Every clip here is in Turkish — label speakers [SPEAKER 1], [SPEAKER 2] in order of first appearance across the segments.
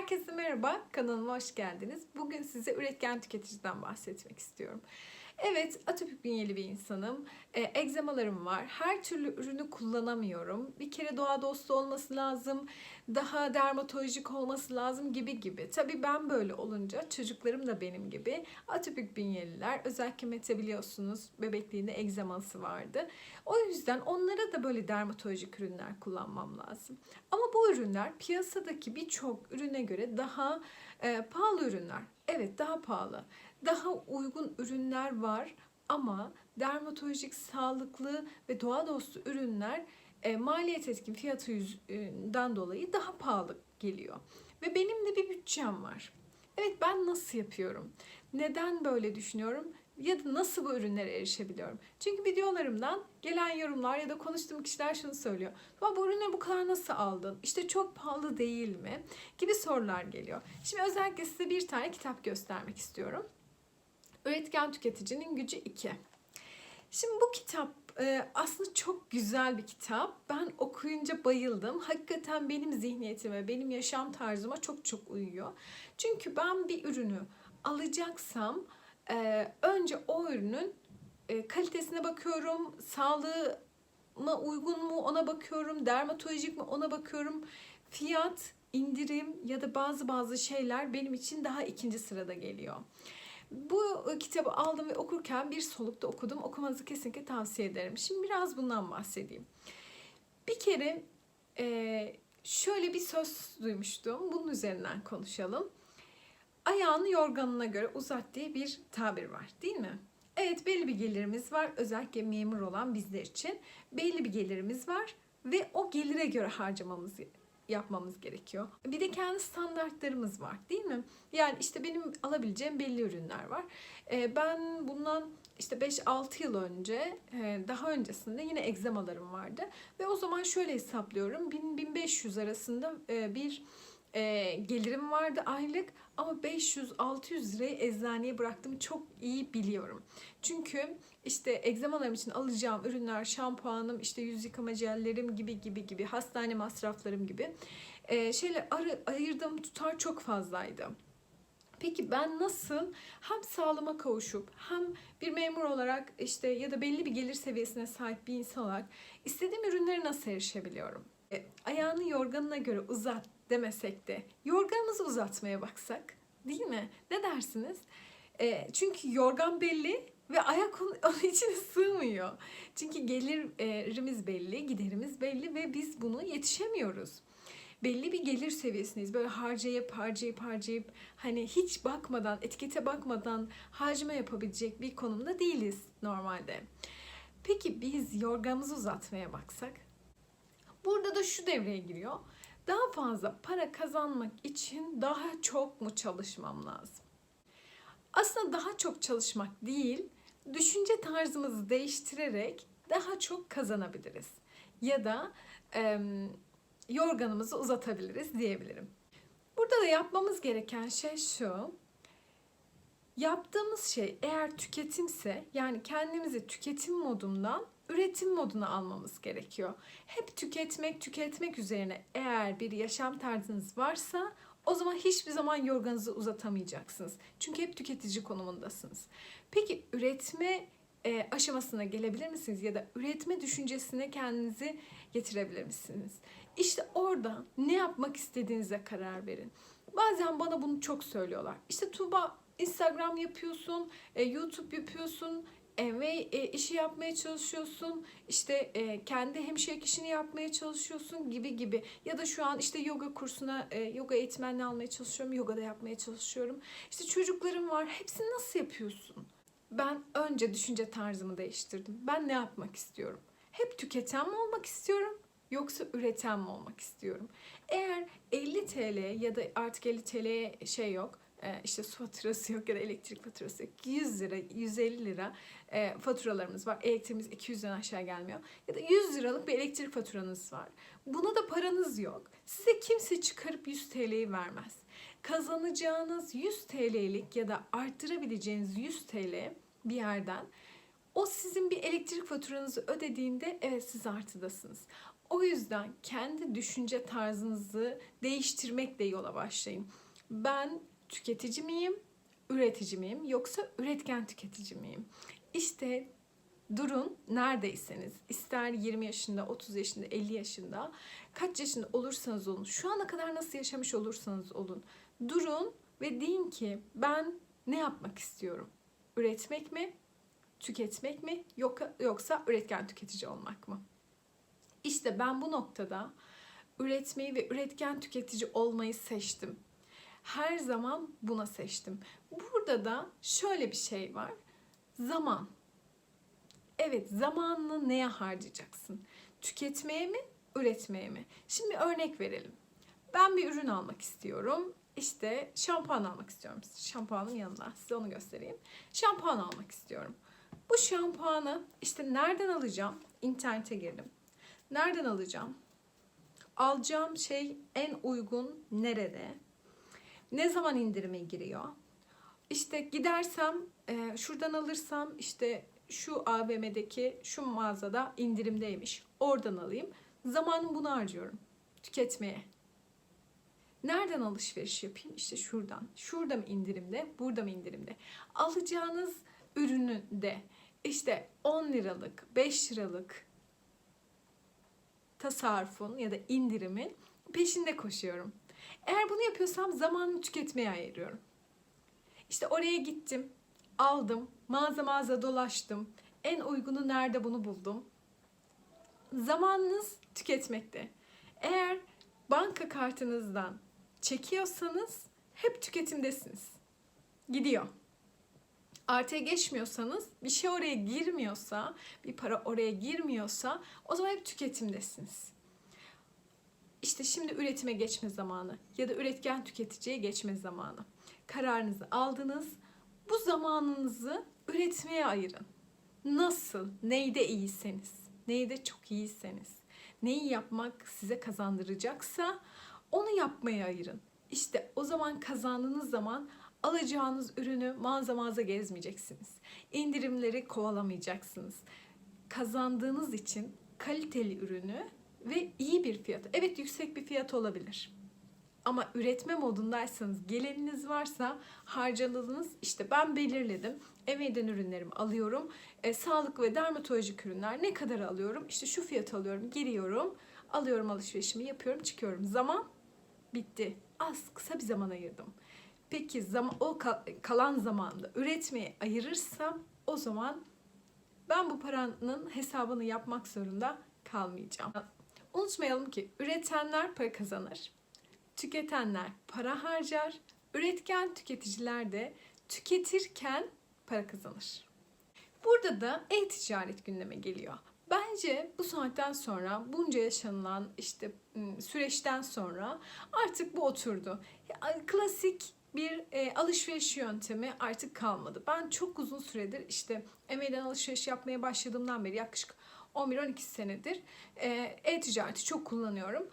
[SPEAKER 1] Herkese merhaba, kanalıma hoş geldiniz. Bugün size üretken tüketiciden bahsetmek istiyorum. Evet, atopik bünyeli bir insanım. E, egzamalarım var. Her türlü ürünü kullanamıyorum. Bir kere doğa dostu olması lazım. Daha dermatolojik olması lazım gibi gibi. Tabii ben böyle olunca çocuklarım da benim gibi atopik bünyeliler. Özellikle Mete biliyorsunuz bebekliğinde egzaması vardı. O yüzden onlara da böyle dermatolojik ürünler kullanmam lazım. Ama bu ürünler piyasadaki birçok ürüne göre daha e, pahalı ürünler. Evet daha pahalı. Daha uygun ürünler var ama dermatolojik, sağlıklı ve doğa dostu ürünler e, maliyet etkin fiyatı yüzünden dolayı daha pahalı geliyor. Ve benim de bir bütçem var. Evet ben nasıl yapıyorum? Neden böyle düşünüyorum? Ya da nasıl bu ürünlere erişebiliyorum? Çünkü videolarımdan gelen yorumlar ya da konuştuğum kişiler şunu söylüyor. "Ya Bu ürünleri bu kadar nasıl aldın? İşte çok pahalı değil mi? Gibi sorular geliyor. Şimdi özellikle size bir tane kitap göstermek istiyorum. Üretken Tüketicinin Gücü 2. Şimdi bu kitap e, aslında çok güzel bir kitap. Ben okuyunca bayıldım. Hakikaten benim zihniyetime, benim yaşam tarzıma çok çok uyuyor. Çünkü ben bir ürünü alacaksam e, önce o ürünün e, kalitesine bakıyorum, sağlığıma uygun mu ona bakıyorum, dermatolojik mi ona bakıyorum. Fiyat, indirim ya da bazı bazı şeyler benim için daha ikinci sırada geliyor. Bu kitabı aldım ve okurken bir solukta okudum. Okumanızı kesinlikle tavsiye ederim. Şimdi biraz bundan bahsedeyim. Bir kere e, şöyle bir söz duymuştum. Bunun üzerinden konuşalım. Ayağını yorganına göre uzat diye bir tabir var değil mi? Evet belli bir gelirimiz var. Özellikle memur olan bizler için belli bir gelirimiz var. Ve o gelire göre harcamamız yapmamız gerekiyor. Bir de kendi standartlarımız var değil mi? Yani işte benim alabileceğim belli ürünler var. Ee, ben bundan işte 5-6 yıl önce e, daha öncesinde yine egzamalarım vardı. Ve o zaman şöyle hesaplıyorum. 1000-1500 arasında e, bir e, gelirim vardı aylık ama 500-600 lirayı eczaneye bıraktım çok iyi biliyorum. Çünkü işte egzamalarım için alacağım ürünler, şampuanım, işte yüz yıkama jellerim gibi gibi gibi, hastane masraflarım gibi e, şeyler arı, ayırdığım tutar çok fazlaydı. Peki ben nasıl hem sağlığıma kavuşup hem bir memur olarak işte ya da belli bir gelir seviyesine sahip bir insan olarak istediğim ürünlere nasıl erişebiliyorum? E, ayağını yorganına göre uzat demesek de yorganımızı uzatmaya baksak değil mi? Ne dersiniz? E, çünkü yorgan belli ve ayak onun, onun içine sığmıyor. Çünkü gelirimiz belli, giderimiz belli ve biz bunu yetişemiyoruz. Belli bir gelir seviyesindeyiz. Böyle harcayıp harcayıp harcayıp hani hiç bakmadan, etikete bakmadan harcama yapabilecek bir konumda değiliz normalde. Peki biz yorganımızı uzatmaya baksak? Burada da şu devreye giriyor. Daha fazla para kazanmak için daha çok mu çalışmam lazım? Aslında daha çok çalışmak değil, düşünce tarzımızı değiştirerek daha çok kazanabiliriz. Ya da e, yorganımızı uzatabiliriz diyebilirim. Burada da yapmamız gereken şey şu. Yaptığımız şey eğer tüketimse yani kendimizi tüketim modundan üretim moduna almamız gerekiyor. Hep tüketmek, tüketmek üzerine eğer bir yaşam tarzınız varsa o zaman hiçbir zaman yorganınızı uzatamayacaksınız. Çünkü hep tüketici konumundasınız. Peki üretme e, aşamasına gelebilir misiniz? Ya da üretme düşüncesine kendinizi getirebilir misiniz? İşte orada ne yapmak istediğinize karar verin. Bazen bana bunu çok söylüyorlar. İşte Tuğba Instagram yapıyorsun, e, YouTube yapıyorsun, e, ve e, işi yapmaya çalışıyorsun işte e, kendi hemşirelik işini yapmaya çalışıyorsun gibi gibi. Ya da şu an işte yoga kursuna e, yoga eğitmenliği almaya çalışıyorum yoga da yapmaya çalışıyorum. İşte çocuklarım var hepsini nasıl yapıyorsun? Ben önce düşünce tarzımı değiştirdim. Ben ne yapmak istiyorum? Hep tüketen mi olmak istiyorum yoksa üreten mi olmak istiyorum? Eğer 50 TL ya da artık 50 TL'ye şey yok işte su faturası yok ya da elektrik faturası yok. 100 lira, 150 lira e, faturalarımız var. Elektriğimiz 200'den aşağı gelmiyor. Ya da 100 liralık bir elektrik faturanız var. Buna da paranız yok. Size kimse çıkarıp 100 TL'yi vermez. Kazanacağınız 100 TL'lik ya da arttırabileceğiniz 100 TL bir yerden o sizin bir elektrik faturanızı ödediğinde evet siz artıdasınız. O yüzden kendi düşünce tarzınızı değiştirmekle yola başlayın. Ben tüketici miyim, üretici miyim yoksa üretken tüketici miyim? İşte durun neredeyseniz ister 20 yaşında, 30 yaşında, 50 yaşında kaç yaşında olursanız olun şu ana kadar nasıl yaşamış olursanız olun durun ve deyin ki ben ne yapmak istiyorum? Üretmek mi? Tüketmek mi? Yok- Yoksa üretken tüketici olmak mı? İşte ben bu noktada üretmeyi ve üretken tüketici olmayı seçtim. Her zaman buna seçtim. Burada da şöyle bir şey var. Zaman. Evet, zamanını neye harcayacaksın? Tüketmeye mi, üretmeye mi? Şimdi örnek verelim. Ben bir ürün almak istiyorum. İşte şampuan almak istiyorum. Şampuanın yanına size onu göstereyim. Şampuan almak istiyorum. Bu şampuanı işte nereden alacağım? İnternete girdim. Nereden alacağım? Alacağım şey en uygun nerede? Ne zaman indirime giriyor? İşte gidersem e, şuradan alırsam işte şu AVM'deki şu mağazada indirimdeymiş. Oradan alayım. Zamanımı buna harcıyorum. Tüketmeye. Nereden alışveriş yapayım? İşte şuradan. Şurada mı indirimde? Burada mı indirimde? Alacağınız ürünü de işte 10 liralık, 5 liralık tasarrufun ya da indirimin peşinde koşuyorum. Eğer bunu yapıyorsam zamanımı tüketmeye ayırıyorum. İşte oraya gittim, aldım, mağaza mağaza dolaştım. En uygunu nerede bunu buldum. Zamanınız tüketmekte. Eğer banka kartınızdan çekiyorsanız hep tüketimdesiniz. Gidiyor. Artıya geçmiyorsanız, bir şey oraya girmiyorsa, bir para oraya girmiyorsa o zaman hep tüketimdesiniz. İşte şimdi üretime geçme zamanı ya da üretken tüketiciye geçme zamanı. Kararınızı aldınız. Bu zamanınızı üretmeye ayırın. Nasıl, neyde iyiseniz, neyde çok iyiyseniz, neyi yapmak size kazandıracaksa onu yapmaya ayırın. İşte o zaman kazandığınız zaman alacağınız ürünü mağaza mağaza gezmeyeceksiniz. İndirimleri kovalamayacaksınız. Kazandığınız için kaliteli ürünü ve iyi bir fiyat. Evet yüksek bir fiyat olabilir. Ama üretme modundaysanız, geleniniz varsa harcadığınız işte ben belirledim. Emeğden ürünlerimi alıyorum. E, sağlık ve dermatolojik ürünler ne kadar alıyorum? İşte şu fiyat alıyorum, giriyorum, alıyorum alışverişimi yapıyorum, çıkıyorum. Zaman bitti. Az kısa bir zaman ayırdım. Peki zaman, o ka- kalan zamanda üretmeye ayırırsam o zaman ben bu paranın hesabını yapmak zorunda kalmayacağım. Unutmayalım ki üretenler para kazanır. Tüketenler para harcar. Üretken tüketiciler de tüketirken para kazanır. Burada da e-ticaret gündeme geliyor. Bence bu saatten sonra bunca yaşanılan işte süreçten sonra artık bu oturdu. Klasik bir e, alışveriş yöntemi artık kalmadı. Ben çok uzun süredir işte Emeğden alışveriş yapmaya başladığımdan beri yaklaşık 11-12 senedir e, e-ticareti çok kullanıyorum.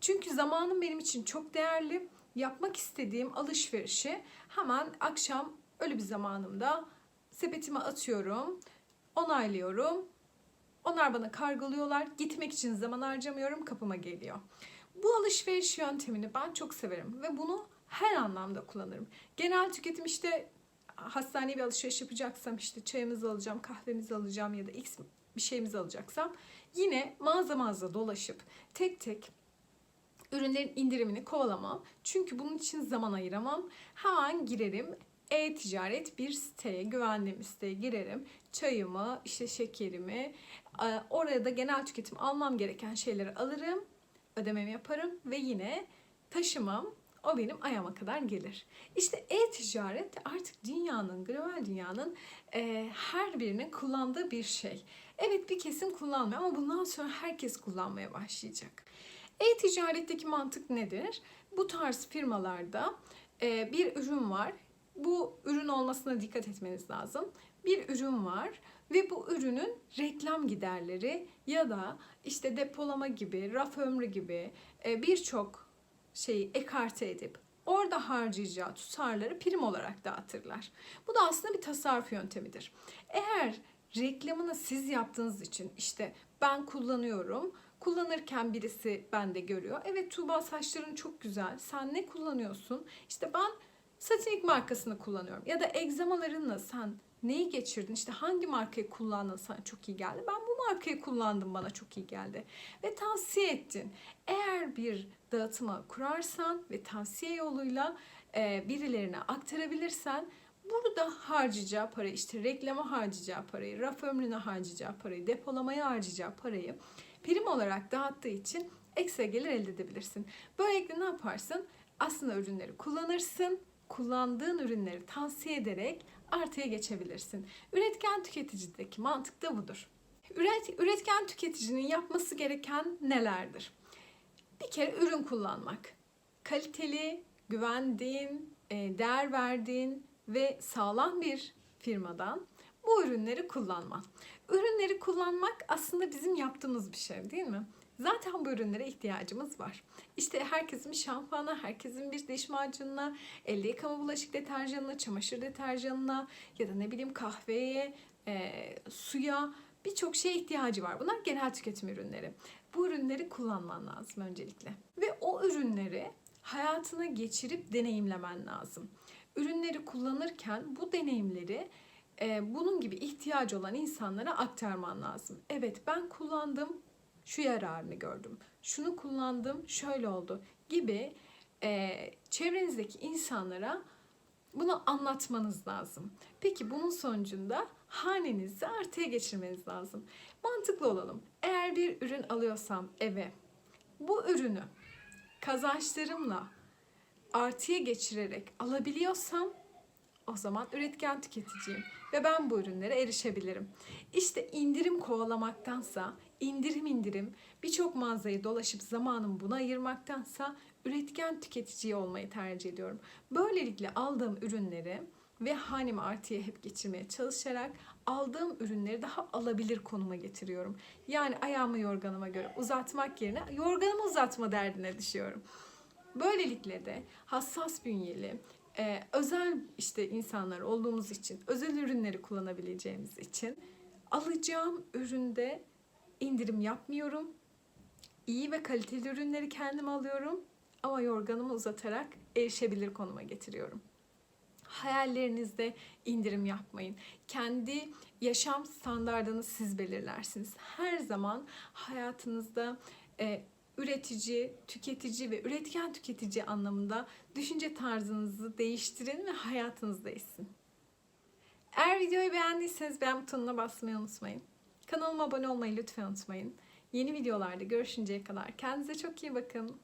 [SPEAKER 1] Çünkü zamanım benim için çok değerli. Yapmak istediğim alışverişi hemen akşam öyle bir zamanımda sepetime atıyorum, onaylıyorum. Onlar bana kargolıyorlar. Gitmek için zaman harcamıyorum, kapıma geliyor. Bu alışveriş yöntemini ben çok severim ve bunu her anlamda kullanırım. Genel tüketim işte hastaneye bir alışveriş yapacaksam işte çayımızı alacağım, kahvemizi alacağım ya da x bir şeyimizi alacaksam yine mağaza mağaza dolaşıp tek tek ürünlerin indirimini kovalamam. Çünkü bunun için zaman ayıramam. Hemen girerim e-ticaret bir siteye, güvendiğim siteye girerim. Çayımı, işte şekerimi, e, oraya da genel tüketim almam gereken şeyleri alırım. Ödememi yaparım ve yine taşımam. O benim ayağıma kadar gelir. İşte e-ticaret artık dünyanın, global dünyanın e, her birinin kullandığı bir şey. Evet bir kesim kullanmıyor ama bundan sonra herkes kullanmaya başlayacak. E-ticaretteki mantık nedir? Bu tarz firmalarda e, bir ürün var. Bu ürün olmasına dikkat etmeniz lazım. Bir ürün var ve bu ürünün reklam giderleri ya da işte depolama gibi, raf ömrü gibi e, birçok şeyi ekarte edip orada harcayacağı tutarları prim olarak dağıtırlar. Bu da aslında bir tasarruf yöntemidir. Eğer reklamını siz yaptığınız için işte ben kullanıyorum, kullanırken birisi bende görüyor. Evet Tuğba saçların çok güzel. Sen ne kullanıyorsun? İşte ben Satinik markasını kullanıyorum. Ya da egzamalarınla sen neyi geçirdin? İşte hangi markayı kullandın sana çok iyi geldi. Ben bu markayı kullandım bana çok iyi geldi. Ve tavsiye ettin. Eğer bir dağıtıma kurarsan ve tavsiye yoluyla birilerine aktarabilirsen burada harcayacağı parayı işte reklama harcayacağı parayı, raf ömrüne harcayacağı parayı, depolamaya harcayacağı parayı prim olarak dağıttığı için ekstra gelir elde edebilirsin. Böylelikle ne yaparsın? Aslında ürünleri kullanırsın, kullandığın ürünleri tavsiye ederek artıya geçebilirsin. Üretken tüketicideki mantık da budur. Üret, üretken tüketicinin yapması gereken nelerdir? Bir kere ürün kullanmak. Kaliteli, güvendiğin, e, değer verdiğin ve sağlam bir firmadan bu ürünleri kullanman. Ürünleri kullanmak aslında bizim yaptığımız bir şey değil mi? Zaten bu ürünlere ihtiyacımız var. İşte herkesin bir şampuana, herkesin bir diş macununa, elde yıkama bulaşık deterjanına, çamaşır deterjanına ya da ne bileyim kahveye, e, suya birçok şeye ihtiyacı var. Bunlar genel tüketim ürünleri. Bu ürünleri kullanman lazım öncelikle. Ve o ürünleri hayatına geçirip deneyimlemen lazım. Ürünleri kullanırken bu deneyimleri e, bunun gibi ihtiyacı olan insanlara aktarman lazım. Evet ben kullandım, şu yararını gördüm. Şunu kullandım, şöyle oldu gibi e, çevrenizdeki insanlara bunu anlatmanız lazım. Peki bunun sonucunda hanenizi artıya geçirmeniz lazım. Mantıklı olalım. Eğer bir ürün alıyorsam eve bu ürünü kazançlarımla artıya geçirerek alabiliyorsam o zaman üretken tüketiciyim ve ben bu ürünlere erişebilirim. İşte indirim kovalamaktansa, indirim indirim birçok mağazayı dolaşıp zamanımı buna ayırmaktansa üretken tüketici olmayı tercih ediyorum. Böylelikle aldığım ürünleri ve hanemi artıya hep geçirmeye çalışarak aldığım ürünleri daha alabilir konuma getiriyorum. Yani ayağımı yorganıma göre uzatmak yerine yorganımı uzatma derdine düşüyorum. Böylelikle de hassas bünyeli, e, özel işte insanlar olduğumuz için, özel ürünleri kullanabileceğimiz için alacağım üründe indirim yapmıyorum. İyi ve kaliteli ürünleri kendim alıyorum ama yorganımı uzatarak erişebilir konuma getiriyorum. Hayallerinizde indirim yapmayın. Kendi yaşam standartını siz belirlersiniz. Her zaman hayatınızda e, üretici, tüketici ve üretken tüketici anlamında düşünce tarzınızı değiştirin ve hayatınız değişsin. Eğer videoyu beğendiyseniz beğen butonuna basmayı unutmayın. Kanalıma abone olmayı lütfen unutmayın. Yeni videolarda görüşünceye kadar kendinize çok iyi bakın.